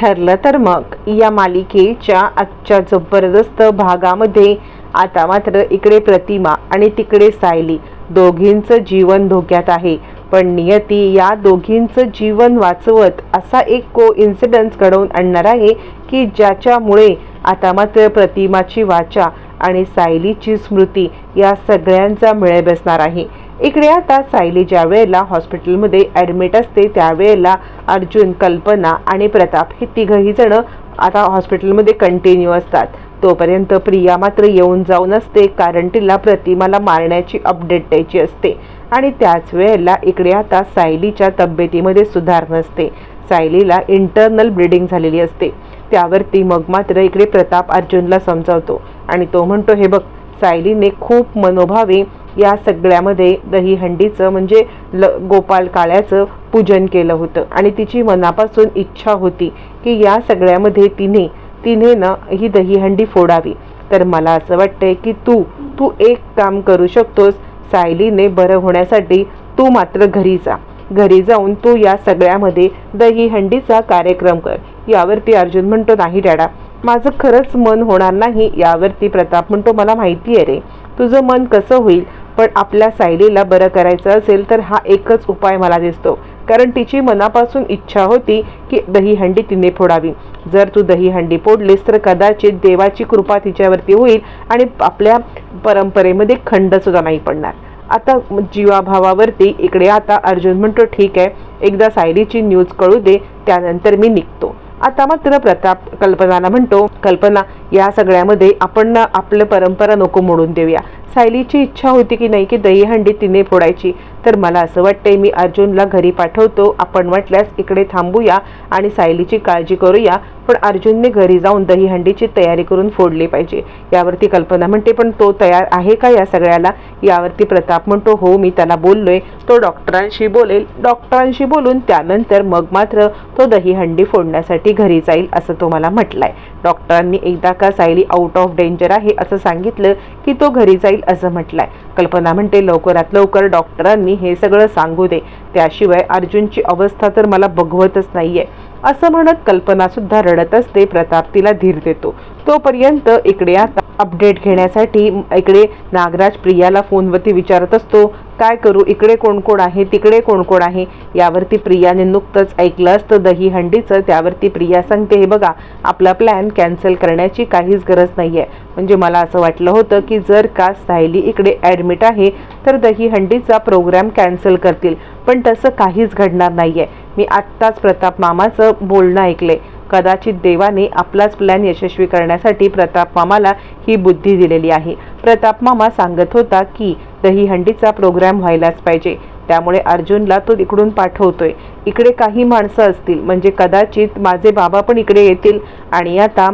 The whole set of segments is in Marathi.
ठरलं तर मग. या मालिकेच्या आजच्या जबरदस्त भागामध्ये आता मात्र इकडे प्रतिमा आणि तिकडे सायली दोघींचं जीवन धोक्यात आहे. पण नियती या दोघींचं जीवन वाचवत असा एक को इन्सिडन्स घडवून आणणार आहे की ज्याच्यामुळे आता मात्र प्रतिमाची वाचा आणि सायलीची स्मृती या सगळ्यांचा मिळे बसणार आहे. इकडे आता सायली ज्या वेळेला हॉस्पिटलमध्ये ॲडमिट असते त्यावेळेला अर्जुन कल्पना आणि प्रताप हे तिघही जण आता हॉस्पिटलमध्ये कंटिन्यू असतात. तोपर्यंत प्रिया मात्र येऊन जाऊन असते कारण तिला प्रतिमाला मारण्याची अपडेट द्यायची असते. आणि त्याच वेळेला इकडे आता सायलीच्या तब्येतीमध्ये सुधार नसते. सायलीला इंटरनल ब्लिडिंग झालेली असते. त्यावरती मग मात्र इकडे प्रताप अर्जुनला समजावतो आणि तो म्हणतो हे बघ सायलीने खूप मनोभावे या सगळ्यामध्ये दहीहंडीचं म्हणजे ल गोपाल काळ्याचं पूजन केलं होतं. आणि तिची मनापासून इच्छा होती की या सगळ्यामध्ये तिने तिने ना ही दहीहंडी फोडावी. तर मला असं वाटतंय की तू तू एक काम करू शकतोस. सायलीने बरं होण्यासाठी तू मात्र घरी जा. घरी जाऊन तू या सगळ्यामध्ये दहीहंडीचा कार्यक्रम कर. यावरती अर्जुन म्हणतो नाही डॅडा माझं खरंच मन होणार नाही. यावरती प्रताप म्हणतो मला माहिती आहे रे तुझं मन कसं होईल? पण आपल्या सायलीला बरं करायचं असेल तर हा एकच उपाय मला दिसतो. कारण तिची मनापासून इच्छा होती की दहीहंडी तिने फोडावी. जर तू दहीहंडी फोडलीस तर कदाचित देवाची कृपा तिच्यावरती होईल आणि आपल्या परंपरेमध्ये खंडसुद्धा नाही पडणार. आता जीवाभावावरती इकडे आता अर्जुन म्हणतो ठीक आहे एकदा सायलीची न्यूज कळू दे त्यानंतर मी निघतो. आता मात्र प्रताप कल्पनाला म्हणतो कल्पना या सगळ्यामध्ये आपण आपलं परंपरा नको मोडून देऊया. सायलीची इच्छा होती की नाही की दहीहंडी तिने फोडायची. तर मला असं वाटतंय मी अर्जुनला घरी पाठवतो. आपण वाटल्यास इकडे थांबूया आणि सायलीची काळजी करूया. पण अर्जुनने घरी जाऊन दहीहंडीची तयारी करून फोडली पाहिजे. यावरती कल्पना म्हणते पण तो तयार आहे का या सगळ्याला? यावरती प्रताप म्हणतो हो मी त्याला बोललोय. तो डॉक्टरांशी बोलेल. डॉक्टरांशी बोलून त्यानंतर मग मात्र तो दहीहंडी फोडण्यासाठी घरी जाईल असं तो मला म्हटलाय. डॉक्टरांनी एकदा का सायली आउट ऑफ डेंजर आहे असं सांगितलं की तो घरी जाईल असं म्हटलंय. कल्पना म्हणते लवकरात लवकर डॉक्टरांनी हे सगळं सांगू दे. त्याशिवाय अर्जुनची अवस्था तर मला बघवतच नाहीये. असं म्हणत कल्पना सुद्धा रडत असते. प्रताप तिला धीर देतो. तोपर्यंत इकडे आता अपडेट घेण्यासाठी इकडे नागराज प्रियाला फोनवरती विचारत असतो. काय करू? इकडे कोण कोण आहे? तिकडे कोण कोण आहे? यावरती प्रियाने नुकतंच ऐकलं असतं. दहीहंडीचं त्यावरती प्रिया सांगते हे बघा आपला प्लॅन कॅन्सल करण्याची काहीच गरज नाही आहे म्हणजे मला असं वाटलं होतं की जर का सायली इकडे ॲडमिट आहे तर दहीहंडीचा प्रोग्राम कॅन्सल करतील. पण तसं काहीच घडणार नाही आहे मी आत्ताच प्रताप मामाचं बोलणं ऐकले. कदाचित देवाने आपलाच प्लॅन यशस्वी करण्यासाठी प्रताप मामाला ही बुद्धी दिलेली आहे. प्रताप मामा सांगत होता की दहीहंडीचा प्रोग्राम व्हायलाच पाहिजे. त्यामुळे अर्जुनला तो इकडून पाठवतोय. इकडे काही माणसं असतील म्हणजे कदाचित माझे बाबा पण इकडे येतील आणि आता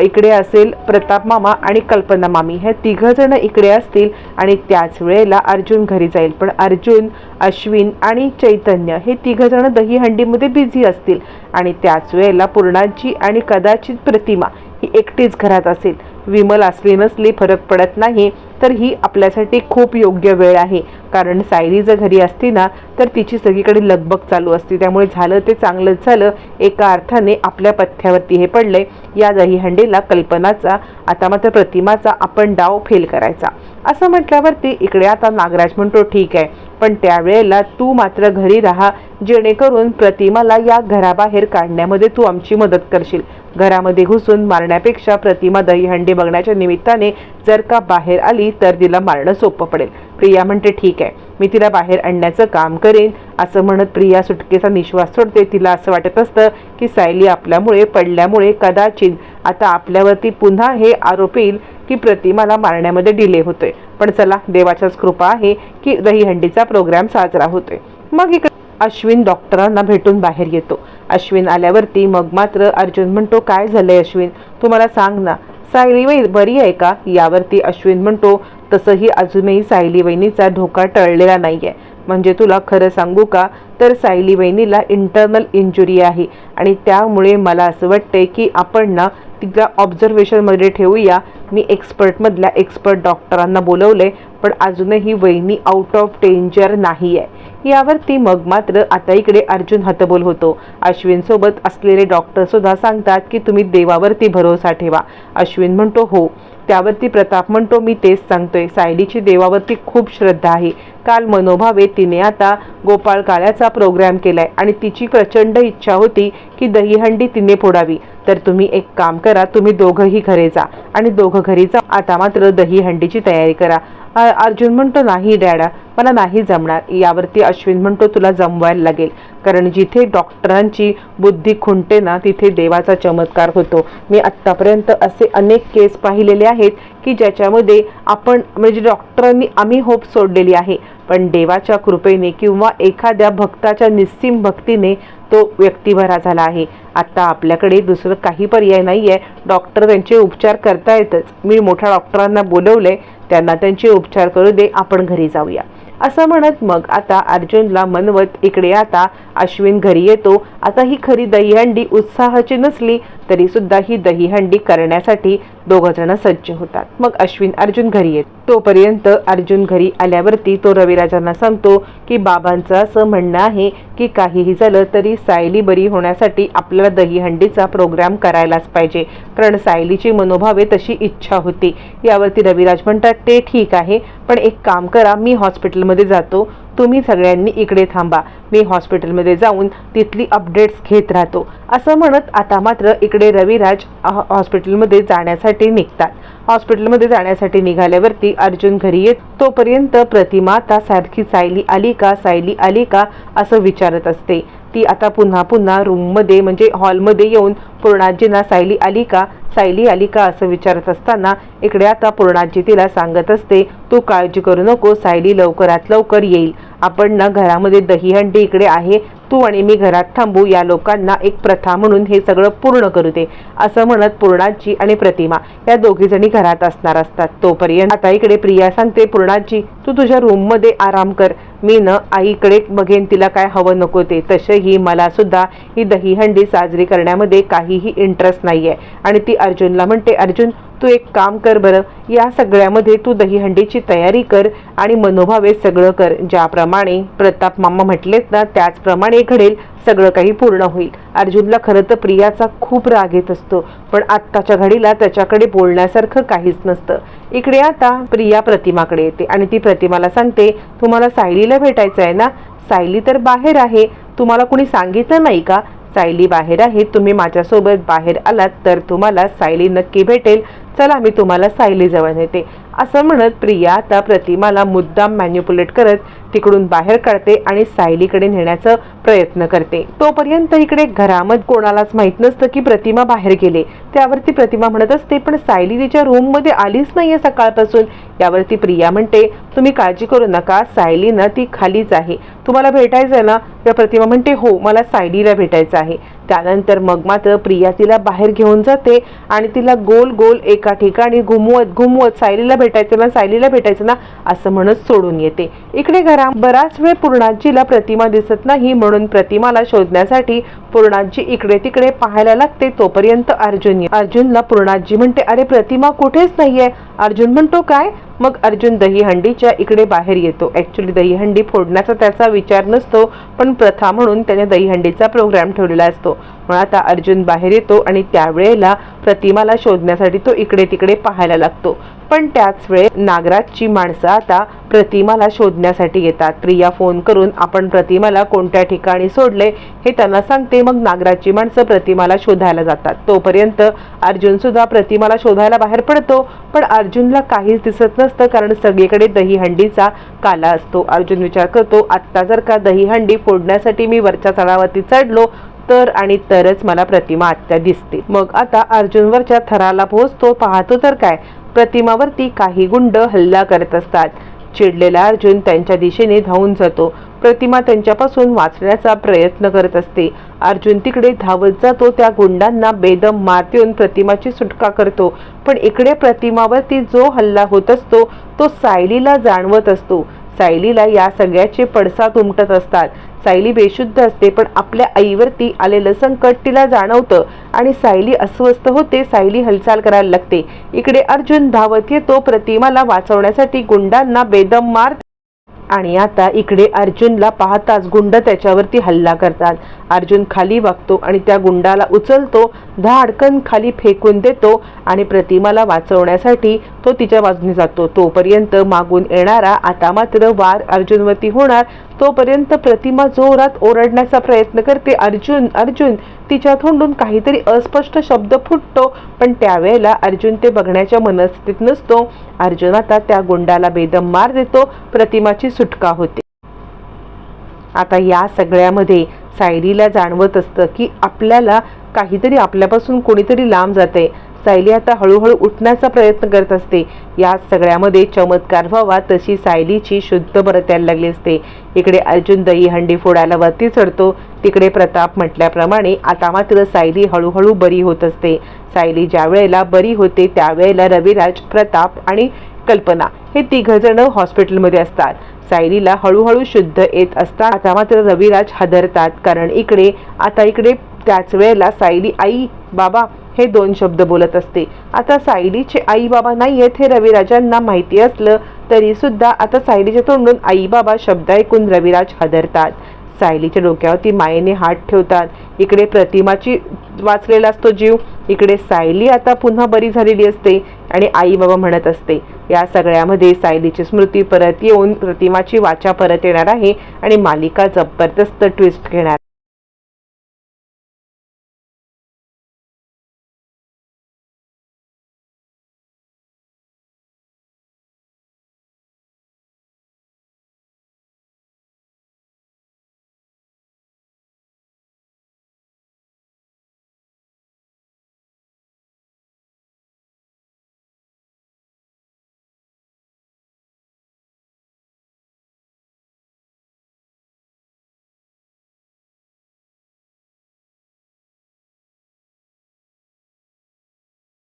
इकडे असेल प्रताप मामा आणि कल्पना मामी. हे तिघंजणं इकडे असतील आणि त्याच वेळेला अर्जुन घरी जाईल. पण अर्जुन अश्विन आणि चैतन्य हे तिघंजणं दहीहंडीमध्ये बिझी असतील आणि त्याच वेळेला पूर्णाजी आणि कदाचित प्रतिमा ही एकटीच घरात असेल. विमल असली नसली फरक पडत नाही तर ही आपल्यासाठी खूप योग्य वेळ आहे. कारण सायरी जर घरी असती ना तर तिची सगळीकडे लगबग चालू असते. त्यामुळे झालं ते चांगलंच झालं. एका अर्थाने आपल्या पथ्यावरती हे पडलंय. या दहीहंडीला कल्पनाचा आता मात्र प्रतिमाचा आपण डाव फेल करायचा. असं म्हटल्यावरती इकडे आता नागराज म्हणतो ठीक आहे. पण त्यावेळेला तू मात्र घरी राहा. जेणेकरून प्रतिमाला या घराबाहेर काढण्यामध्ये तू आमची मदत करशील. घरामध्ये घुसून मारण्यापेक्षा प्रतिमा दहीहंडी बघण्याच्या निमित्ताने जर का बाहेर आली तर तिला मारणं सोपं पडेल. प्रिया म्हणते ठीक आहे मी तिला बाहेर आणण्याचं काम करेन. असं म्हणत प्रिया सुटकेचा निश्वास सोडते. तिला असं वाटत असतं की सायली आपल्यामुळे पडल्यामुळे कदाचित आता आपल्यावरती पुन्हा हे आरोप येईल की प्रतिमाला मारण्यामध्ये डिले होतोय. पण चला देवाच्याच कृपा आहे की दहीहंडीचा प्रोग्राम साजरा होतोय. मग इकडे अश्विन डॉक्टरांना भेटून बाहेर येतो. अश्विन आल्यावरती मग मात्र अर्जुन म्हणतो काय झालंय अश्विन? तू मला सांग ना. सायली वही बरी आहे का? यावरती अश्विन म्हणतो तसंही अजूनही सायली वहिनीचा धोका टळलेला नाही आहे म्हणजे तुला खरं सांगू का? तर सायली वहिनीला इंटरनल इंजुरी आहे आणि त्यामुळे मला असं वाटतंय की आपण ना तिला ऑब्झर्वेशनमध्ये ठेवूया. मी एक्सपर्टमधल्या एक्सपर्ट डॉक्टरांना बोलवले पण अजूनही वहिनी आउट ऑफ डेंजर नाही आहे यावरती मग मात्र आता इकडे अर्जुन हतबोल होतो. अश्विन सोबत असलेले डॉक्टर सुद्धा सांगतात की तुम्ही देवावरती भरोसा ठेवा. अश्विन म्हणतो हो. त्यावरती प्रताप म्हणतो मी तेच सांगतोय. सायलीची देवावरती खूप श्रद्धा आहे. काल मनोभावे तिने आता गोपाळ काळ्याचा प्रोग्राम केलाय आणि तिची प्रचंड इच्छा होती की दहीहंडी तिने फोडावी. तर तुम्ही एक काम करा तुम्ही दोघंही घरी जा आणि दोघं घरी जा आता मात्र दहीहंडीची तयारी करा. अर्जुन म्हणतो नाही डॅडा मला नाही जमणार. यावरती अश्विन म्हणतो तुला जमवायला लागेल. कारण जिथे डॉक्टरांची बुद्धी खुंटते ना तिथे देवाचा चमत्कार होतो. मी आत्तापर्यंत असे अनेक केस पाहिलेले आहेत की ज्याच्यामध्ये आपण म्हणजे डॉक्टरांनी आम्ही होप सोडलेली आहे. पण देवाच्या कृपेने किंवा एखाद्या भक्ताच्या निस्सीम भक्तीने तो व्यक्तिभरा झाला आहे. आत्ता आपल्याकडे दुसरं काही पर्याय नाही आहे डॉक्टर त्यांचे उपचार करतायतच. मी मोठ्या डॉक्टरांना बोलवलं आहे त्यांना त्यांचे उपचार करू दे आपण घरी जाऊया. असं म्हणत मग आता अर्जुनला मनवत इकडे आता अश्विन घरी येतो. आता ही खरी दहीहंडी उत्साहाची नसली तरी सुद्धा ही दहीहंडी करण्यासाठी दोघंजण सज्ज होतात. मग अश्विन अर्जुन घरी येत. तोपर्यंत अर्जुन घरी आल्यावरती तो रविराजांना सांगतो की बाबांचं असं म्हणणं आहे की काहीही झालं तरी सायली बरी होण्यासाठी आपल्याला दहीहंडीचा प्रोग्राम करायलाच पाहिजे. कारण सायलीची मनोभावे तशी इच्छा होती. यावरती रविराज म्हणतात ते ठीक आहे पण एक काम करा मी हॉस्पिटलमध्ये जातो. तुम्ही सगळ्यांनी इकडे थांबा. मी हॉस्पिटलमध्ये जाऊन तिथली अपडेट्स घेत राहतो. असं म्हणत आता मात्र इकडे रविराज हॉस्पिटलमध्ये जाण्यासाठी निघतात. हॉस्पिटलमध्ये जाण्यासाठी निघाल्यावरती अर्जुन घरी येत तोपर्यंत प्रतिमा आता सारखी सायली आली का सायली आली का? असं विचारत असते. ती आता पुन्हा पुन्हा रूममध्ये म्हणजे हॉलमध्ये येऊन पूर्णाजींना सायली आली का? सायली आली का? असं विचारत असताना इकडे आता पूर्णाजी तिला सांगत असते तू काळजी करू नको सायली लवकरात लवकर येईल. आपण ना घरामध्ये दहीहंडी इकडे आहे तू आणि मी घरात थांबू या लोकांना एक प्रथा म्हणून हे सगळं पूर्ण करू दे. असं म्हणत पूर्णाजी आणि प्रतिमा या दोघी जणी घरात असणार असतात. तोपर्यंत आता इकडे प्रिया सांगते पूर्णाजी तू तुझ्या रूममध्ये आराम कर. मी न आईकडे बघेन तिला काय हवं नको ते. तसेही मला सुद्धा ही दहीहंडी साजरी करण्यामध्ये काहीही इंटरेस्ट नाही आहे आणि ती अर्जुनला म्हणते अर्जुन तू एक काम कर बरं. या सगळ्यामध्ये तू दहीहंडीची तयारी कर आणि मनोभावे सगळं कर. ज्याप्रमाणे प्रताप मामा म्हटलेत ना त्याचप्रमाणे घडेल सगळं काही पूर्ण होईल. अर्जुनला खरं तर प्रियाचा खूप राग येत असतो पण आत्ताच्या घडीला त्याच्याकडे बोलण्यासारखं काहीच नसतं. इकडे आता प्रिया प्रतिमाकडे येते आणि ती प्रतिमाला सांगते तुम्हाला सायलीला भेटायचं आहे ना? सायली तर बाहेर आहे. तुम्हाला कुणी सांगितलं नाही का? सायली बाहेर आहे. तुम्ही माझ्यासोबत बाहेर आलात तर तुम्हाला सायली नक्की भेटेल. चला मी तुम्हाला सायलीजवळ नेते. असं म्हणत प्रिया आता प्रतिमाला मुद्दाम मॅन्युपुलेट करत तिकडून बाहेर काढते आणि सायलीकडे नेण्याचा प्रयत्न करते. तोपर्यंत इकडे घरामध्ये कोणालाच माहीत नसतं की प्रतिमा बाहेर गेले. त्यावरती प्रतिमा म्हणत असते पण सायली तिच्या रूममध्ये आलीच नाहीये सकाळपासून. यावरती प्रिया म्हणते तुम्ही काळजी करू नका सायली ना ती खालीच आहे. तुम्हाला भेटायचं आहे ना? तर प्रतिमा म्हणते हो मला सायलीला भेटायचं आहे. त्यानंतर मग मात्र प्रिया तिला बाहेर घेऊन जाते आणि तिला गोल गोल एका ठिकाणी घुमवत घुमवत सायलीला भेटायचं ना सायलीला भेटायचं ना असं म्हणत सोडून येते. इकडे घरा बराच वेळ पूर्णाजीला प्रतिमा दिसत नाही म्हणून प्रतिमाला शोधण्यासाठी पूर्णाजी इकडे तिकडे पाहायला लागते. तोपर्यंत अर्जुन अर्जुनला पूर्णाजी म्हणते अरे प्रतिमा कुठेच नाहीये. अर्जुन म्हणतो काय? मग अर्जुन दहीहंडीच्या इकडे बाहेर येतो. ॲक्च्युली दहीहंडी फोडण्याचा त्याचा विचार नसतो पण प्रथा म्हणून त्याने दहीहंडीचा प्रोग्राम ठेवलेला असतो. मग आता अर्जुन बाहेर येतो आणि त्यावेळेला प्रतिमाला शोधण्यासाठी तो इकडे तिकडे पाहायला लागतो. पण त्याच वेळे नागराजची माणसं आता प्रतिमाला शोधण्यासाठी येतात. प्रिया फोन करून आपण प्रतिमाला कोणत्या ठिकाणी सोडले? हे त्यांना सांगते. मग नागराजची माणसं प्रतिमाला शोधायला जातात. तोपर्यंत अर्जुन सुद्धा प्रतिमाला शोधायला बाहेर पडतो. पण अर्जुनला काहीच दिसत नसतं कारण सगळीकडे दहीहंडीचा काला असतो. अर्जुन विचार करतो आत्ता जर का दहीहंडी फोडण्यासाठी मी वरच्या चढावरती चढलो तर आणि तरच मला प्रतिमा आत्या दिसते. मग आता अर्जुनवरच्या थराला पोहोचतो. पाहतो तर काय? प्रतिमावरती काही गुंड हल्ला करत असतात. चिडलेला अर्जुन त्यांच्या दिशेने धावून जातो. प्रतिमा त्यांच्यापासून वाचण्याचा प्रयत्न करत असते. अर्जुन तिकडे धावत जातो. त्या गुंडांना बेदम मार देऊन प्रतिमाची सुटका करतो. पण इकडे प्रतिमावरती जो हल्ला होत असतो तो सायलीला जाणवत असतो. सायलीला या सगळ्याचे पडसाद उमटत असतात. सायली बेशुद्ध असते पण आपल्या आईवरती आलेलं संकट तिला जाणवतं आणि सायली अस्वस्थ होते सायली हालचाल करायला लागते. इकडे अर्जुन धावत येतो प्रतिमाला वाचवण्यासाठी गुंडांना बेदम मार आणि आता इकडे अर्जुनला पाहताच गुंड त्याच्यावरती हल्ला करतात. अर्जुन खाली वागतो आणि त्या गुंडाला उचलतो धाडकन खाली फेकून देतो आणि प्रतिमाला वाचवण्यासाठी तो तिच्या बाजूने जातो. तोपर्यंत मागून येणारा आता मात्र वार अर्जुनवरती होणार. तोपर्यंत प्रतिमा जोरात ओरडण्याचा प्रयत्न करते. अर्जुन अर्जुन तिच्या तोंडून काहीतरी अस्पष्ट शब्द फुटतो. पण त्यावेळेला अर्जुन ते बघण्याच्या मनस्थितीत नसतो. अर्जुन आता त्या गुंडाला बेदम मार देतो. प्रतिमाची सुटका होते. आता या सगळ्यामध्ये सायरीला जाणवत असतं की आपल्याला काहीतरी आपल्यापासून कोणीतरी लांब जाते सायली आता हळूहळू उठण्याचा प्रयत्न करत असते. या सगळ्यामध्ये चमत्कार व्हावा तशी सायलीची शुद्ध परत यायला लागली असते. इकडे अर्जुन दही हंडी फोडायला वरती चढतो. तिकडे प्रताप म्हटल्याप्रमाणे आता मात्र सायली हळूहळू बरी होत असते. सायली ज्या वेळेला बरी होते त्यावेळेला रविराज प्रताप आणि कल्पना हे तिघ जण हॉस्पिटलमध्ये असतात. सायलीला हळूहळू शुद्ध येत असता आता मात्र रविराज हादरतात. कारण इकडे आता इकडे त्याच वेळेला सायली आई बाबा हे दोन शब्द बोलत असते. आता सायलीचे आई बाबा नाही आहेत हे रविराजांना माहिती असलं तरी सुद्धा आता सायलीच्या तोंडून आई बाबा शब्द ऐकून रविराज हादरतात. सायलीच्या डोक्यावरती मायेने हात ठेवतात. इकडे प्रतिमाची वाचलेला असतो जीव. इकडे सायली आता पुन्हा बरी झालेली असते आणि आई बाबा म्हणत असते या सगळ्यामध्ये सायलीची स्मृती परत येऊन प्रतिमाची वाचा परत येणार आहे आणि मालिका जबरदस्त ट्विस्ट घेणार